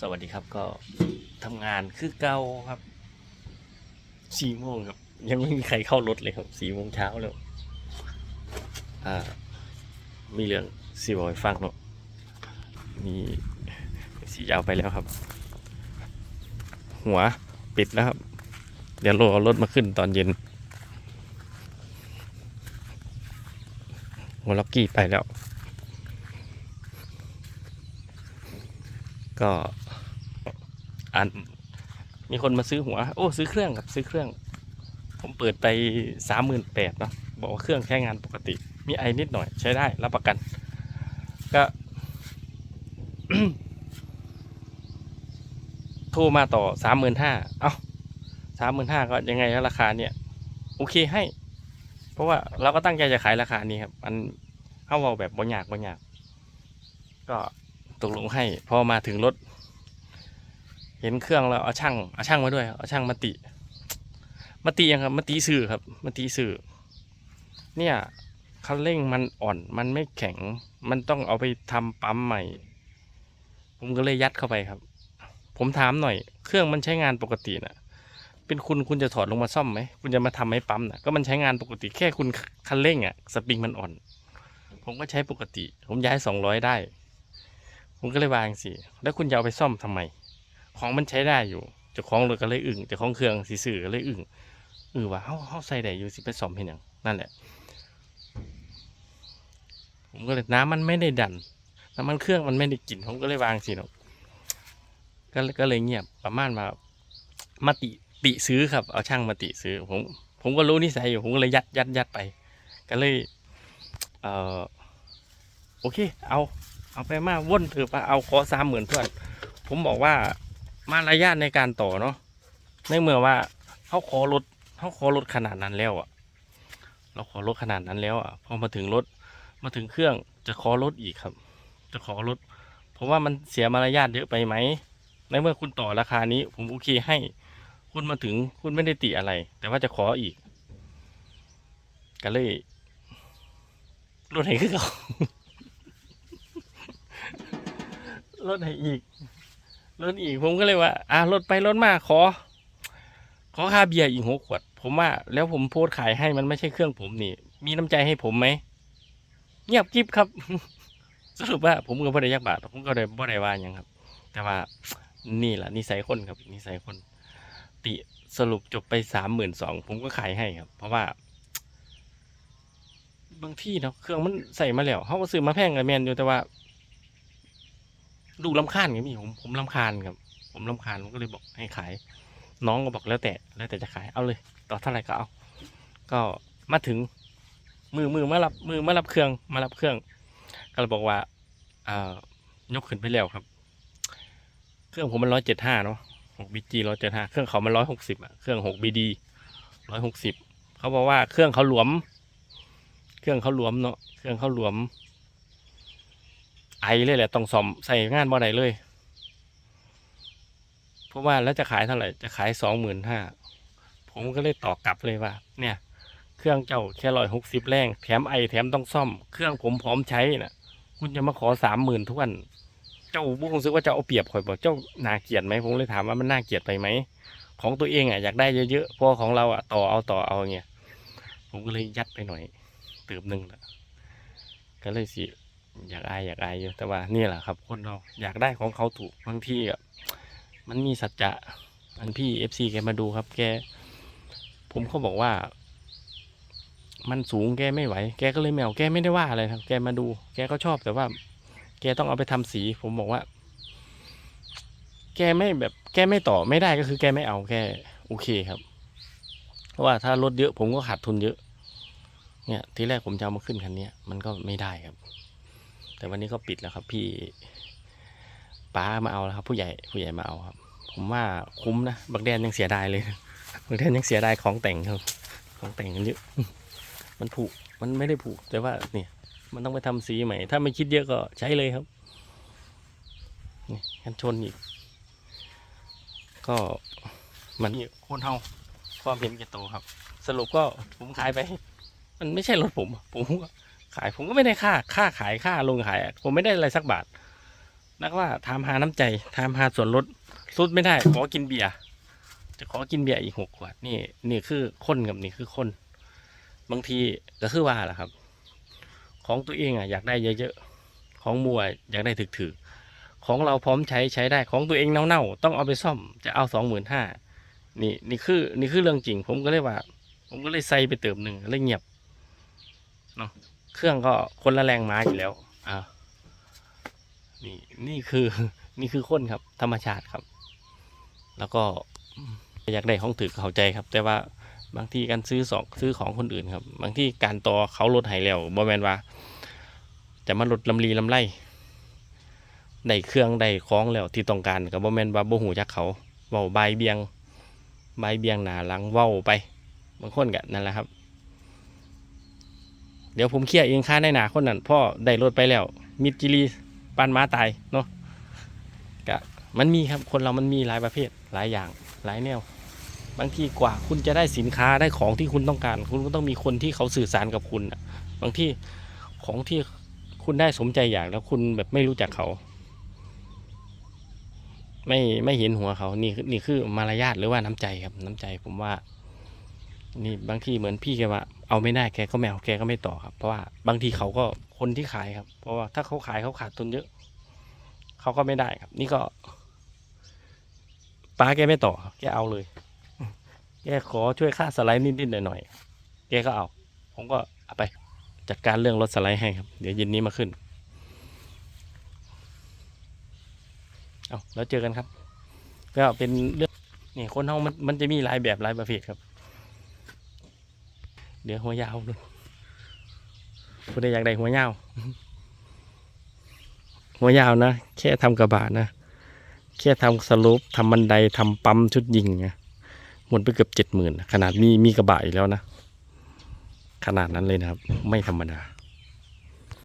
สวัสดีครับก็ทำงานคือเก่าครับสี่โมงครับ ยังไม่มีใครเข้ารถเลยครับสี่โมงเช้าแล้วอ่ามีเรื่องสีบอยฟังเนาะมีสียาวไปแล้วครับ หัวปิดแล้วครับ เดี๋ยวรอรถมาขึ้นตอนเย็นหัวล็อกกี้ไปแล้ว ก็ อัน มีคนมาซื้อหัว โอ้ ซื้อเครื่องครับซื้อเครื่อง ผมเปิดไปสามหมื่นแปดเนาะบอกว่าเครื่องใช้งานปกติ มีไอนิดหน่อยใช้ได้รับประกัน ก็ โทรมาต่อสามหมื่นห้าเอ้าสามหมื่นห้าก็ยังไงแล้วราคาเนี่ย โอเคให้ เพราะว่าเราก็ตั้งใจจะขายราคานี้ครับมันเข้าเอาแบบบ่ยากบ่ยาก ก็ตกลงให้พอมาถึงรถ เห็นเครื่องแล้วเอาช่างเอาช่างมาด้วยเอาช่างมาติ มาตียังครับมาตีสื่อครับมาตีสื่อ เนี่ยคันเร่งมันอ่อนมันไม่แข็ง มันต้องเอาไปทำปั๊มใหม่ ผมก็เลยยัดเข้าไปครับ ผมถามหน่อย เครื่องมันใช้งานปกตินะเป็นคุณคุณจะถอดลงมาซ่อมไหมคุณจะมาทำให้ปั๊มนะก็มันใช้งานปกติแค่คุณคันเร่งอะสปริงมันอ่อน ผมก็ใช้ปกติ ผมย้ายสองร้อยได้ ผมก็เลยวางสิแล้วคุณจะเอาไปซ่อมทำไม ของมันใช้ได้อยู่จะคล้องเรถก็เลยอึ่งจะคล้องเครื่องสีสื่อก็เลยอึ่งเออว่าเขาเขาใส่ได้อยู่สิไปซ่อมเห็นอย่างนั่นแหละ ผมก็เลยน้ำมันไม่ได้ดันน้ำมันเครื่องมันไม่ได้กลิ่นผมก็เลยวางสิเนาะก็เลยก็เลยเงียบประมาณมามาติติซื้อครับ เอาช่างมาติซื้อผมผมก็รู้นิสัยอยู่ผมก็เลยยัดยัดยัดไป ก็เลยเออโอเค เอา เอาไปมาว่นเถอะปะเอาขอสามหมื่นเพื่อนผมบอกว่า มารยาทในการต่อเนาะในเมื่อว่าเขาขอรถเขาขอรถขนาดนั้นแล้วอะเราขอรถขนาดนั้นแล้วอะพอมาถึงรถมาถึงเครื่องจะขอรถอีกครับ จะขอรถเพราะว่ามันเสียมารยาทเยอะไปไหมในเมื่อคุณต่อราคานี้ ผมโอเคให้ คุณมาถึงคุณไม่ได้ติอะไร แต่ว่าจะขออีกก็เลยรถไหนคือเขารถไหนอีก รถอีกผมก็เลยว่า อะรถไปรถมาขอ ขอค่าเบียร์อีกหกขวด ผมว่า แล้วผมโพสขายให้มันไม่ใช่เครื่องผมนี่ มีน้ำใจให้ผมไหมเงียบกริบครับ สรุปว่าผมก็บ่ได้ยักบาทผมก็ได้บ่ได้ว่าหยังครับ แต่ว่านี่แหละนิสัยคนครับนิสัยคน ติสรุปจบไปสามหมื่นสองผมก็ขายให้ครับ เพราะว่า บางที่เนาะเครื่องมันใส่มาแล้วเขาก็ซื้อมาแพงกับแมนอยู่แต่ว่า ดูลำคาญไงพี่ผมผมลำคาญครับ ผมลำคาญผมก็เลยบอกให้ขาย น้องก็บอกแล้วแต่แล้วแต่จะขายเอาเลย ต่อเท่าไหร่ก็เอา ก็มาถึง มือมือมารับมือมารับเครื่องมารับเครื่อง ก็เลยบอกว่าอ่ายกขึ้นไปแล้วครับ เครื่องผมมันร้อยเจ็ดห้าเนาะหกบีจีร้อยเจ็ดห้าเครื่องเขามันร้อยหกสิบอะเครื่องหกบีดีร้อยหกสิบเขาบอกว่าเครื่องเขาหลวม เครื่องเขาหลวมเนาะเครื่องเขาหลวม ไอเลยแหละต้องซ่อมใส่งานบ่ได้เลย เพราะว่าแล้วจะขายเท่าไหร่จะขายสองหมื่นห้าผมก็เลยตอบกลับเลยว่า เนี่ย เครื่องเจ้าแค่ร้อยหกสิบแรงแถมไอแถมต้องซ่อม เครื่องผมพร้อมใช้น่ะ คุณจะมาขอสามหมื่นทุกวันเจ้าบุ้งซึกว่าเจ้าเอาเปรียบข่อยบอกเจ้าน่าเกลียดไหมผมเลยถามว่ามันน่าเกลียดไปไหมของตัวเองอะอยากได้เยอะๆเพอของเราอะต่อเอาต่อเอาเงี้ยผมก็เลยยัดไปหน่อยเติมหนึ่งละก็เลยสิ อยากอายอยากอายอยู่แต่ว่านี่แหละครับ คนเราอยากได้ของเขาถูกบางที่อะมันมีสัจจะอันพี่เอฟซีแกมาดูครับแก ผมเขาบอกว่า มันสูงแกไม่ไหว แกก็เลยไม่เอาแกไม่ได้ว่าอะไรครับ แกมาดู แกก็ชอบแต่ว่า แกต้องเอาไปทำสี ผมบอกว่า แกไม่แบบ แกไม่ต่อไม่ได้ก็คือ แกไม่เอาแกโอเคครับ เพราะว่าถ้ารถเยอะผมก็ขาดทุนเยอะ เนี่ย ทีแรกผมจะเอามาขึ้นคันนี้มันก็ไม่ได้ครับ แต่วันนี้ก็ปิดแล้วครับ พี่ป้ามาเอาแล้วครับ ผู้ใหญ่ผู้ใหญ่มาเอาครับ ผมว่าคุ้มนะบักแดนยังเสียดายเลยบักแดนยังเสียดายของแต่งครับ ของแต่งกันเยอะมันผุมันไม่ได้ผุแต่ว่าเนี่ย มันต้องไปทำสีใหม่ ถ้าไม่คิดเยอะก็ใช้เลยครับนี่กันชนอีก ก็มันนี่โคนเท่าความเห็นแก่ตัวครับ สรุปก็ผมขายไป มันไม่ใช่รถผม ผมก็ ขาย ผมก็ไม่ได้ค่าค่าขายค่าลงขาย ผมไม่ได้อะไรสักบาท นักว่าถามหาน้ำใจถามหาส่วนลดลดไม่ได้ ขอกินเบียร์จะขอกินเบียร์อีกหกขวดนี่นี่คือคนกับนี่คือคน บางทีก็คือว่าแหละครับ ของตัวเองอะอยากได้เยอะๆของมัวอยากได้ถึกๆของเราพร้อมใช้ใช้ได้ของตัวเองเน่าๆต้องเอาไปซ่อมจะเอาสองหมื่นห้านี่นี่คือนี่คือเรื่องจริง ผมก็เลยว่า ผมก็เลยใส่ไปเติมหนึ่งแล้วเงียบ เนาะเครื่องก็คนละแรงม้าอยู่แล้ว อ่า นี่นี่คือ นี่คือคนครับ ธรรมชาติครับ แล้วก็อยากได้ของถือเข้าใจครับ แต่ว่าบางที่การซื้อสองซื้อของคนอื่นครับ บางที่การต่อเขาลดให้แล้วบ่แมนว่า จะมาลดลำลีลำไรได้เครื่องได้ของแล้วที่ต้องการกับบ่แมนว่าบ่หูจักเขาเว้าใบายเบียงใบายเบียงหนาหลังเว้าไป บางคนก็นั่นแหละครับ เดี๋ยวผมเคลียร์เองค่าในหนาคนนั้นพ่อได้รถไปแล้ว มิดจิรีปานม้าตายเนาะก็มันมีครับคนเรามันมีหลายประเภทหลายอย่างหลายแนว บางทีกว่าคุณจะได้สินค้าได้ของที่คุณต้องการ คุณก็ต้องมีคนที่เขาสื่อสารกับคุณน่ะบางที่ของที่คุณได้สมใจอยากแล้วคุณแบบไม่รู้จักเขา ไม่ไม่เห็นหัวเขานี่นี่คือมารยาทหรือว่าน้ำใจครับน้ำใจผมว่า นี่บางทีเหมือนพี่แกว่า เอาไม่ได้แกก็ไม่เอาแกก็ไม่ต่อครับ เพราะว่าบางทีเขาก็คนที่ขายครับ เพราะว่าถ้าเขาขายเขาขาดทุนเยอะ เขาก็ไม่ได้ครับ นี่ก็ป้าแกไม่ต่อแกเอาเลย แกขอช่วยค่าสไลด์นิดๆหน่อยๆแกก็เอา ผมก็เอาไป จัดการเรื่องรถสไลด์ให้ครับ เดี๋ยวเย็นนี้มาขึ้น เอาแล้วเจอกันครับ ก็เป็นเรื่องนี่คนเฮามันมันจะมีหลายแบบหลายประเภทครับ เดี๋ยวหัวยาวเลยผู้ใดอยากได้หัวยาว หัวยาวนะ แค่ทำกระบะนะ แค่ทำสลูปทำบันไดทำปั๊มชุดยิงนะหมดไปเกือบเจ็ดหมื่นขนาดมีมีกระบะอีกแล้วนะ ขนาดนั้นเลยนะครับ ไม่ธรรมดา